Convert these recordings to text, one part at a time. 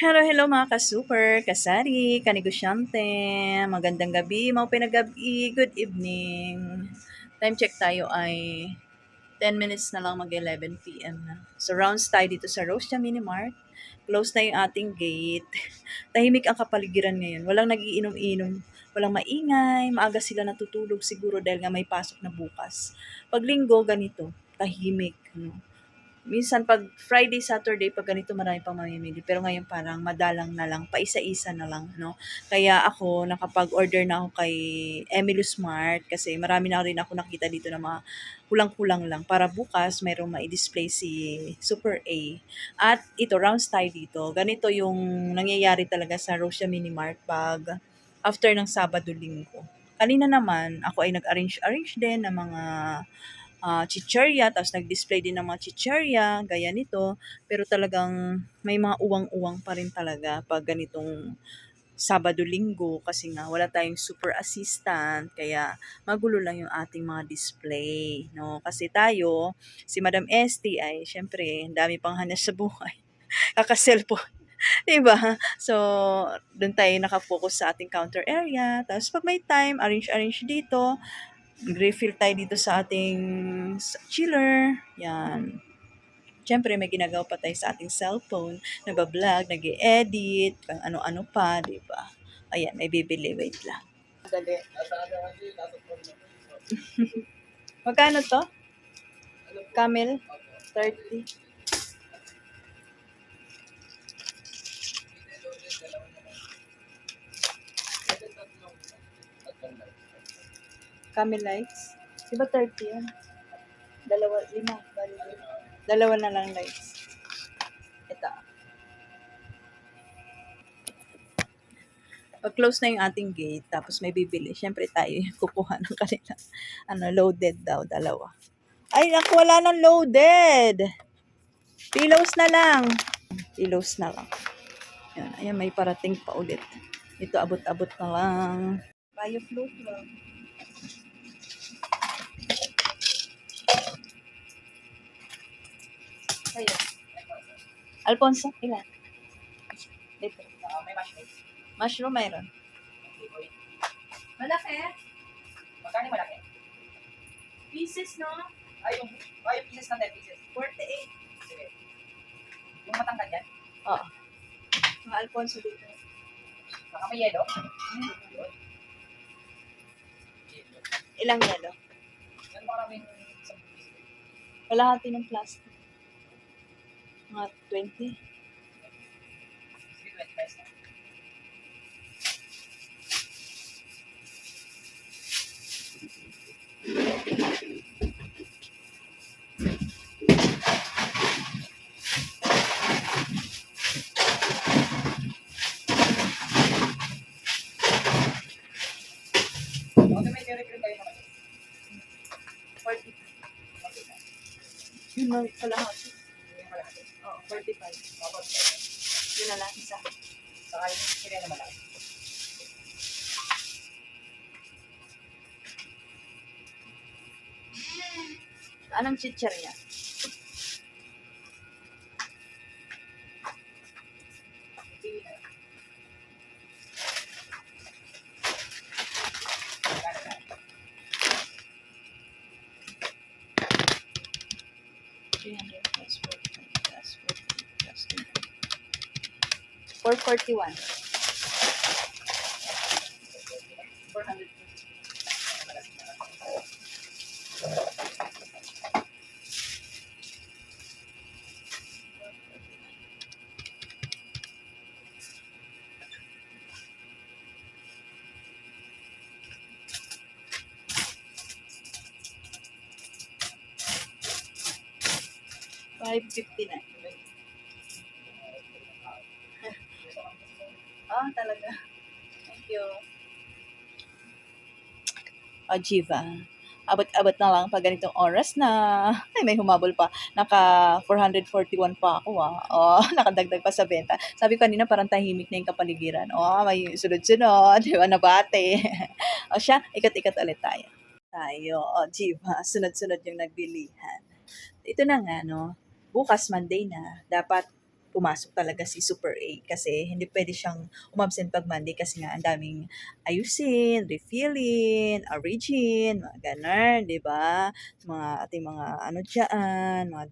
Hello, hello mga ka-super, kasari, kanegosyante. Magandang gabi, mga pinagabi. Good evening. Time check tayo ay 10 minutes na lang mag-11 p.m. na. So rounds tayo dito sa Rosia Mini Mart. Close na yung ating gate. Tahimik ang kapaligiran ngayon. Walang nagiinom-inom. Walang maingay. Maaga sila natutulog siguro dahil nga may pasok na bukas. Pag linggo, ganito. Tahimik. No? Minsan pag Friday, Saturday, pag ganito marami pang mamimili. Pero ngayon parang madalang na lang, paisa-isa na lang, no? Kaya ako, nakapag-order na ako kay Emily Smart kasi marami na rin ako nakita dito na mga kulang-kulang lang para bukas mayroong ma-display si Super A. At ito, rounds tayo dito. Ganito yung nangyayari talaga sa Rosia Mini Mart pag after ng Sabado-Linggo. Kanina naman, ako ay nag-arrange-arrange din ng mga uh, chicherya, tapos nag-display din ng mga chicherya, gaya nito. Pero talagang may mga uwang-uwang pa rin talaga pag ganitong Sabado-Linggo kasi nga wala tayong super assistant kaya magulo lang yung ating mga display no kasi tayo si Madam ST ay syempre dami pang hanas sa buhay kaka-cellphone 'di ba? So, doon tayo nakafocus sa ating counter area. Tapos pag may time, arrange-arrange dito refill tayo dito sa ating chiller. Yan. Siyempre, may ginagawa pa tayo sa ating cellphone. Nagbablog, nag edit kung ano-ano pa, di ba? Ayan, may bibili. Wait lang. Dali. Magkano to? Camel? 30. Camel lights. Di ba 30 yan? Dalawa, lima. Bali, dalawa na lang lights. Ito. Pag-close na yung ating gate, tapos may bibili, syempre tayo yung kukuha ng kanila. Ano, loaded daw, dalawa. Ay, naku, wala nang loaded. Pillows na lang. Pillows na lang. Yan, ayan, may parating pa ulit. Ito, abot-abot na lang. Biofloat lang. Sa'yo. Alfonso, ilan? Dito. Uh, may mushroom. Mushroom mayroon. Malaki. Magkano malaki? Pieces, no? Ay, yung, ay, yung pieces na 10 pieces. 48. Sige. Yung matangkad yan. Oo. Mga Alfonso dito. Baka may yellow. Ilang yelo? Yan maraming. Wala hati ng plastic. Naman. 40. Yun lang pala 45. Tapos, Yun na lang isa. saka yung sila na malaki. Anong chicherya? Pili Four forty one. Five fifty nine. You. O, Jiva. Abot-abot na lang pag ganitong oras na. Ay, may humabol pa. Naka 441 pa ako ah. O, nakadagdag pa sa benta. Sabi ko kanina parang tahimik na yung kapaligiran. O, may sunod-sunod. Di ba, nabate. o siya, ikat-ikat ulit tayo. Tayo. O, Jiva. Sunod-sunod yung nagbilihan. Ito na nga, no. Bukas, Monday na. Dapat pumasok talaga si Super A kasi hindi pwede siyang umabsent pag Monday kasi nga ang daming ayusin, refilling, origin, mga ganun, di ba? Mga ating mga ano dyan, mga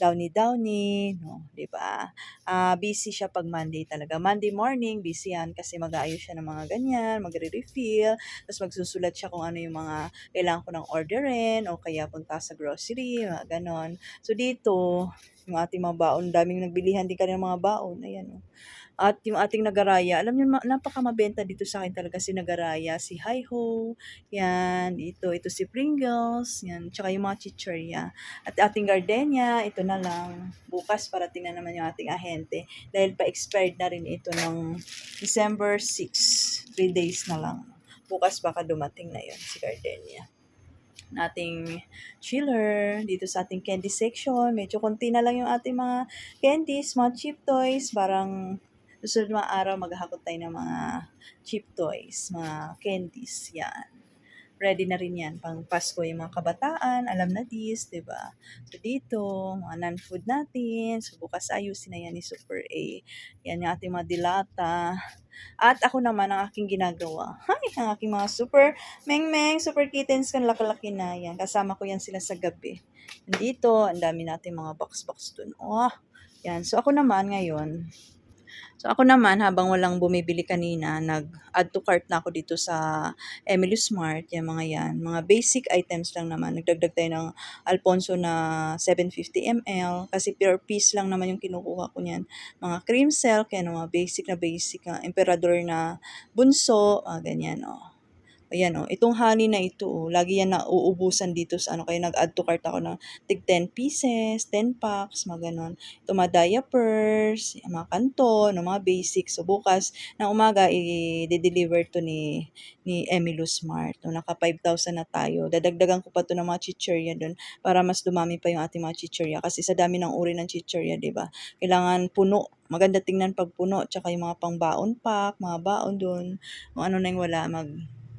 downy-downy, no, di ba? Ah, busy siya pag Monday talaga. Monday morning, busy yan kasi mag-aayos siya ng mga ganyan, magre-refill, tapos magsusulat siya kung ano yung mga kailangan ko ng orderin o kaya punta sa grocery, mga ganon. So dito, yung ating mga baon, daming nagbilihan din kanina mga baon, ayan oh. At yung ating nagaraya, alam niyo, ma- napakamabenta dito sa akin talaga si nagaraya, si Hi-Ho, yan, dito, ito si Pringles, yan, tsaka yung mga chichirya. At ating gardenia, ito na lang. Bukas para tingnan naman yung ating ahente. Dahil pa-expired na rin ito ng December 6. 3 days na lang. Bukas baka dumating na yun si gardenia nating chiller dito sa ating candy section. Medyo konti na lang yung ating mga candies, mga cheap toys. Parang susunod mga araw maghahakot tayo ng mga cheap toys, mga candies. Yan ready na rin yan pang Pasko yung mga kabataan, alam na this, 'di ba? So dito, mga non-food natin, so bukas ayusin na yan ni Super A. Yan yung ating mga dilata. At ako naman ang aking ginagawa. Hay, ang aking mga super meng-meng, super kittens kan laki-laki na yan. Kasama ko yan sila sa gabi. Dito, ang dami natin mga box-box dun. Oh, yan. So ako naman ngayon, So ako naman, habang walang bumibili kanina, nag-add to cart na ako dito sa Emily Smart, yung mga yan. Mga basic items lang naman. Nagdagdag tayo ng Alfonso na 750 ml kasi pure piece lang naman yung kinukuha ko niyan. Mga cream silk, yan, mga basic na basic, na emperador na bunso, ah, ganyan, oh. Ayan, oh. Itong honey na ito, oh, lagi yan na uubusan dito sa ano. Kaya nag-add to cart ako ng tig 10 pieces, 10 packs, mga ganon. Ito mga diapers, mga kanto, no, mga basics. So, bukas ng umaga, i-deliver to ni, ni Emily Smart. No, naka 5,000 na tayo. Dadagdagan ko pa to ng mga chichirya doon para mas dumami pa yung ating mga chichirya. Kasi sa dami ng uri ng chichirya, di ba? Kailangan puno. Maganda tingnan pag puno. Tsaka yung mga pangbaon pack, mga baon doon. Kung ano na yung wala, mag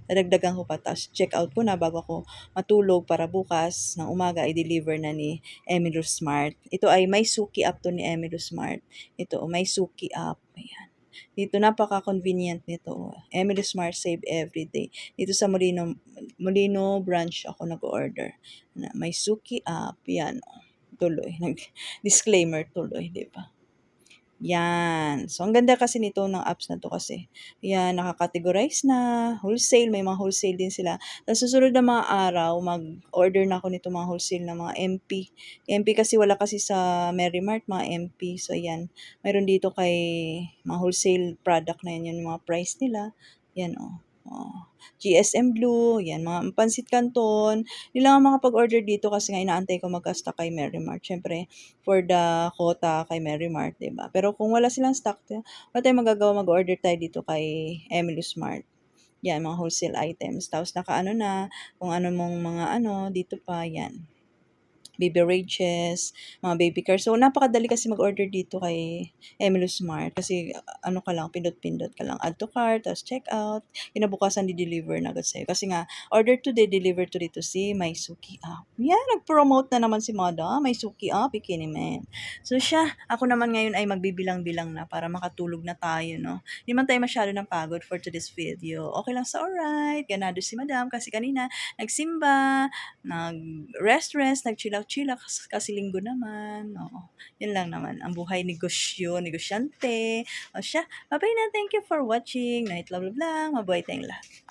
Nadagdagan ko pa, tapos check out ko na bago ako matulog para bukas ng umaga i-deliver na ni Emily Smart. Ito ay may suki app to ni Emily Smart. Ito, may suki app. Ayan. Dito napaka-convenient nito. Emily Smart Save Everyday. Dito sa Molino, Molino branch ako nag-order. Na, may suki app. Yan. oh. Tuloy. Nag-disclaimer tuloy, di ba? Yan. So, ang ganda kasi nito ng apps na to kasi. Yan, nakakategorize na. Wholesale, may mga wholesale din sila. Tapos susunod na mga araw, mag-order na ako nito mga wholesale na mga MP. MP kasi wala kasi sa Merrimart, mga MP. So, yan. Mayroon dito kay mga wholesale product na yan, yung mga price nila. Yan, oh. Oh. GSM Blue, yan, mga pansit canton. Hindi lang ako makapag-order dito kasi nga inaantay ko magka-stock kay Merrimart. Siyempre, for the quota kay Merrimart, ba? Pero kung wala silang stock, wala tayong magagawa mag-order tayo dito kay Emily Smart. Yan, mga wholesale items. Tapos naka ano na, kung ano mong mga ano, dito pa, yan beverages, mga baby car. So, napakadali kasi mag-order dito kay Emily Smart kasi uh, ano ka lang, pindot-pindot ka lang. Add to cart, tapos check out. Kinabukasan, di-deliver na agad sa'yo. Kasi nga, order today, deliver to dito si Maisuki App. Yan, nag-promote na naman si Mada. Maisuki App, bikini man. So, siya, ako naman ngayon ay magbibilang-bilang na para makatulog na tayo, no? Hindi man tayo masyado ng pagod for today's video. Okay lang sa alright. Ganado si Madam kasi kanina nagsimba, nag-rest-rest, nag-chill-out-chill kasi linggo naman. Oo. Yun lang naman. Ang buhay negosyo, negosyante. O siya, bye na. Thank you for watching. Night love love lang. Mabuhay tayong lahat.